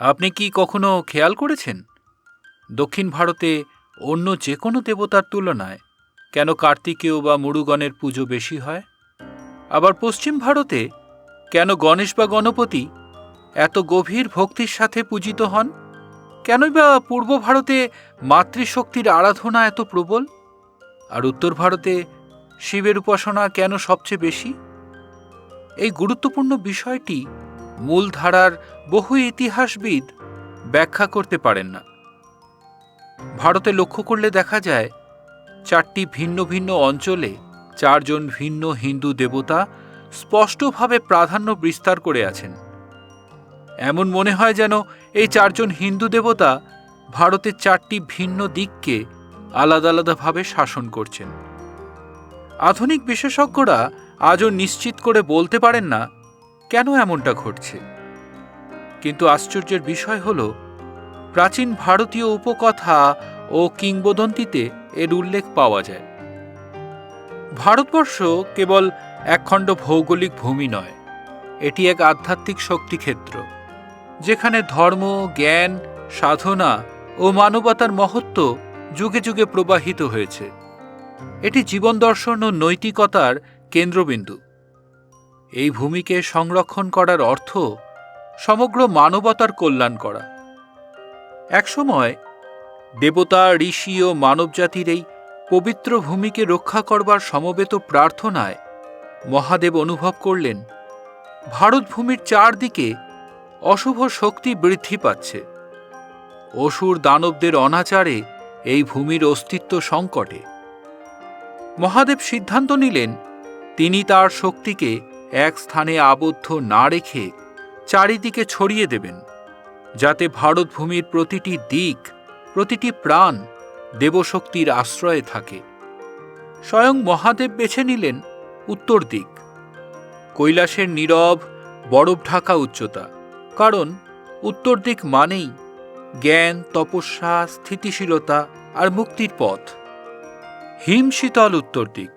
আপনি কি কখনো খেয়াল করেছেন? দক্ষিণ ভারতে অন্য যে কোনো দেবতার তুলনায় কেন কার্তিকেয় বা মুরুগণের পুজো বেশি হয়? আবার পশ্চিম ভারতে কেন গণেশ বা গণপতি এত গভীর ভক্তির সাথে পূজিত হন? কেনই বা পূর্ব ভারতে মাতৃশক্তির আরাধনা এত প্রবল? আর উত্তর ভারতে শিবের উপাসনা কেন সবচেয়ে বেশি? এই গুরুত্বপূর্ণ বিষয়টি মূলধারার বহু ইতিহাসবিদ ব্যাখ্যা করতে পারেন না। ভারতে লক্ষ্য করলে দেখা যায়, চারটি ভিন্ন ভিন্ন অঞ্চলে চারজন ভিন্ন হিন্দু দেবতা স্পষ্টভাবে প্রাধান্য বিস্তার করে আছেন। এমন মনে হয় যেন এই চারজন হিন্দু দেবতা ভারতের চারটি ভিন্ন দিককে আলাদা আলাদাভাবে শাসন করছেন। আধুনিক বিশেষজ্ঞরা আজও নিশ্চিত করে বলতে পারেন না কেন এমনটা ঘটছে? কিন্তু আশ্চর্যের বিষয় হল, প্রাচীন ভারতীয় উপকথা ও কিংবদন্তিতে এর উল্লেখ পাওয়া যায়। ভারতবর্ষ কেবল একখণ্ড ভৌগোলিক ভূমি নয়, এটি এক আধ্যাত্মিক শক্তিক্ষেত্র, যেখানে ধর্ম, জ্ঞান, সাধনা ও মানবতার মহত্ব যুগে যুগে প্রবাহিত হয়েছে। এটি জীবন দর্শন ও নৈতিকতার কেন্দ্রবিন্দু। এই ভূমিকে সংরক্ষণ করার অর্থ সমগ্র মানবতার কল্যাণ করা। একসময় দেবতা, ঋষি ও মানবজাতির এই পবিত্র ভূমিকে রক্ষা করবার সমবেত প্রার্থনায় মহাদেব অনুভব করলেন, ভারত ভূমির চারদিকে অশুভ শক্তি বৃদ্ধি পাচ্ছে। অসুর দানবদের অনাচারে এই ভূমির অস্তিত্ব সংকটে। মহাদেব সিদ্ধান্ত নিলেন, তিনি তার শক্তিকে এক স্থানে আবদ্ধ না রেখে চারিদিকে ছড়িয়ে দেবেন, যাতে ভারতভূমির প্রতিটি দিক, প্রতিটি প্রাণ দেবশক্তির আশ্রয়ে থাকে। স্বয়ং মহাদেব বেছে নিলেন উত্তর দিক। কৈলাসের নীরব, বরফ ঢাকা উচ্চতা, কারণ উত্তর দিক মানেই জ্ঞান, তপস্যা, স্থিতিশীলতা আর মুক্তির পথ। হিম শীতল উত্তর দিক।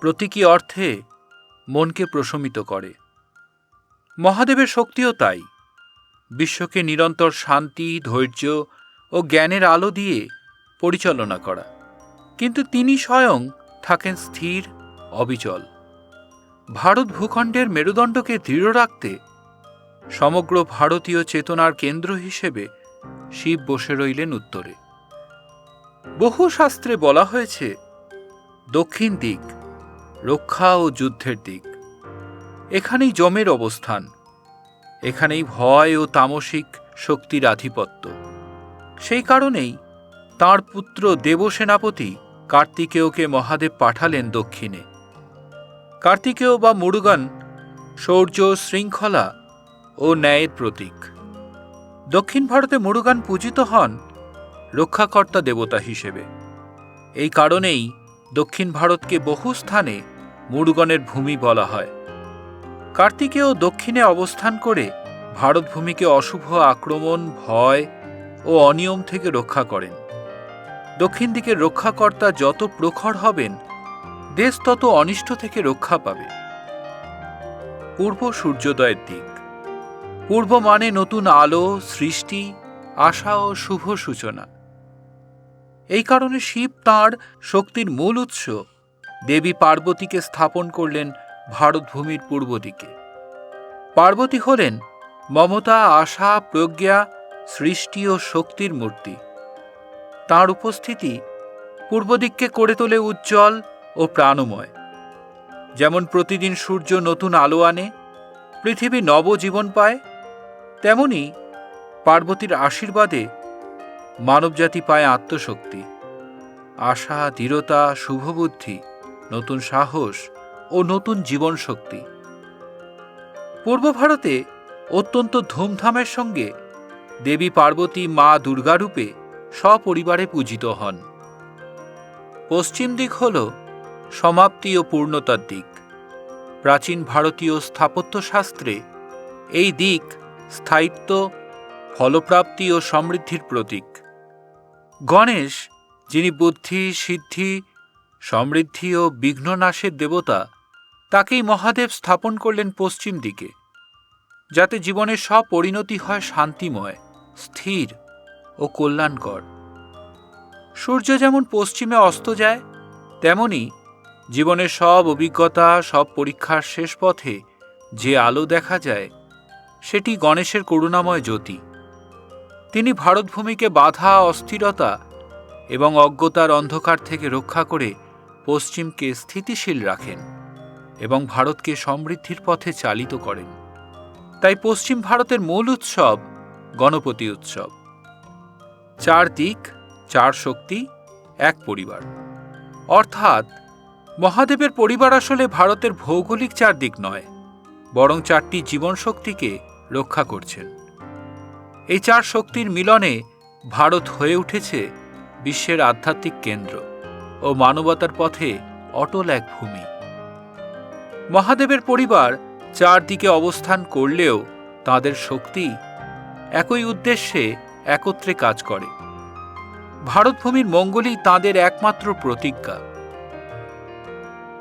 প্রতীকী অর্থে মনকে প্রশমিত করে। মহাদেবের শক্তিও তাই। বিশ্বকে নিরন্তর শান্তি, ধৈর্য ও জ্ঞানের আলো দিয়ে পরিচালনা করা। কিন্তু তিনি স্বয়ং থাকেন স্থির, অবিচল। ভারত ভূখণ্ডের মেরুদণ্ডকে দৃঢ় রাখতে সমগ্র ভারতীয় চেতনার কেন্দ্র হিসেবে শিব বসে রইলেন উত্তরে। বহু শাস্ত্রে বলা হয়েছে, দক্ষিণ দিক রক্ষা ও যুদ্ধের দিক। এখানেই জমের অবস্থান। এখানেই ভয় ও তামসিক শক্তির আধিপত্য। সেই কারণেই তাঁর পুত্র দেবসেনাপতি কার্তিকেয়কে মহাদেব পাঠালেন দক্ষিণে। কার্তিকেয় বা মুরুগান শৌর্য, শৃঙ্খলা ও ন্যায়ের প্রতীক। দক্ষিণ ভারতে মুরুগান পূজিত হন রক্ষাকর্তা দেবতা হিসেবে। এই কারণেই দক্ষিণ ভারতকে বহু স্থানে মুরুগনের ভূমি বলা হয়। কার্তিকেয় দক্ষিণে অবস্থান করে ভারতভূমিকে অশুভ আক্রমণ, ভয় ও অনিয়ম থেকে রক্ষা করেন। দক্ষিণ দিকের রক্ষাকর্তা যত প্রখর হবেন, দেশ তত অনিষ্ট থেকে রক্ষা পাবে। পূর্ব সূর্যোদয়ের দিক। পূর্ব মানে নতুন আলো, সৃষ্টি, আশা ও শুভ সূচনা। এই কারণে শিব তাঁর শক্তির মূল উৎস। দেবী পার্বতীকে স্থাপন করলেন ভারতভূমির পূর্ব দিকে। পার্বতী হলেন মমতা, আশা, প্রজ্ঞা, সৃষ্টি ও শক্তির মূর্তি। তাঁর উপস্থিতি পূর্ব দিককে করে তোলে উজ্জ্বল ও প্রাণময়। যেমন প্রতিদিন সূর্য নতুন আলো আনে, পৃথিবী নবজীবন পায়, তেমনি পার্বতীর আশীর্বাদে মানবজাতি পায় আত্মশক্তি। আশা, দৃঢ়তা, শুভবুদ্ধি নতুন সাহস ও নতুন জীবন শক্তি পূর্ব ভারতে অত্যন্ত ধুমধামের সঙ্গে দেবী পার্বতী মা দুর্গারূপে সপরিবারে পূজিত হন। পশ্চিম দিক হল সমাপ্তি ও পূর্ণতার দিক। প্রাচীন ভারতীয় স্থাপত্যশাস্ত্রে এই দিক স্থায়িত্ব, ফলপ্রাপ্তি ও সমৃদ্ধির প্রতীক। গণেশ, যিনি বুদ্ধি, সিদ্ধি সমৃদ্ধি ও বিঘ্ননাশের দেবতা তাকেই মহাদেব স্থাপন করলেন পশ্চিম দিকে, যাতে জীবনের সব পরিণতি হয় শান্তিময়, স্থির ও কল্যাণকর। সূর্য যেমন পশ্চিমে অস্ত যায়, তেমনি জীবনের সব অভিজ্ঞতা, সব পরীক্ষার শেষ পথে যে আলো দেখা যায়, সেটি গণেশের করুণাময় জ্যোতি। তিনি ভারতভূমিকে বাধা, অস্থিরতা এবং অজ্ঞতার অন্ধকার থেকে রক্ষা করে পশ্চিমকে স্থিতিশীল রাখেন এবং ভারতকে সমৃদ্ধির পথে চালিত করেন। তাই পশ্চিম ভারতের মূল উৎসব গণপতি উৎসব। চার দিক, চার শক্তি, এক পরিবার। অর্থাৎ মহাদেবের পরিবার আসলে ভারতের ভৌগোলিক চার দিক নয়, বরং চারটি জীবন শক্তিকে রক্ষা করছেন। এই চার শক্তির মিলনে ভারত হয়ে উঠেছে বিশ্বের আধ্যাত্মিক কেন্দ্র। ও মানবতার পথে অটল এক ভূমি। মহাদেবের পরিবার চারদিকে অবস্থান করলেও তাদের শক্তি একই উদ্দেশ্যে একত্রে কাজ করে। ভারতভূমির মঙ্গলই তাঁদের একমাত্র প্রতিজ্ঞা।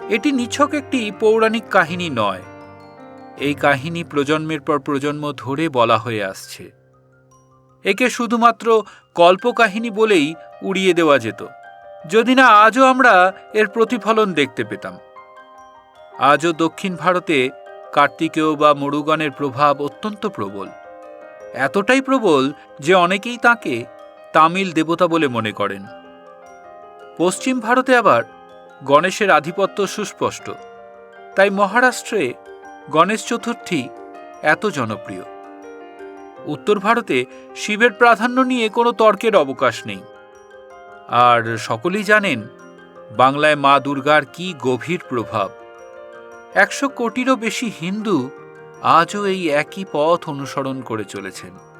এটি নিছক একটি পৌরাণিক কাহিনী নয়। এই কাহিনী প্রজন্মের পর প্রজন্ম ধরে বলা হয়ে আসছে। একে শুধুমাত্র কল্পকাহিনী বলেই উড়িয়ে দেওয়া যেত। যদি না আজও আমরা এর প্রতিফলন দেখতে পেতাম। আজও দক্ষিণ ভারতে কার্তিকেয় বা মরুগণের প্রভাব অত্যন্ত প্রবল। এতটাই প্রবল যে অনেকেই তাকে তামিল দেবতা বলে মনে করেন। পশ্চিম ভারতে আবার গণেশের আধিপত্য সুস্পষ্ট। তাই মহারাষ্ট্রে গণেশ চতুর্থী এত জনপ্রিয়। উত্তর ভারতে শিবের প্রাধান্য নিয়ে কোনো তর্কের অবকাশ নেই। আর সকলেই জানেন, বাংলায় মা দুর্গার কি গভীর প্রভাব। একশো কোটিরও বেশি হিন্দু আজও এই একই পথ অনুসরণ করে চলেছেন।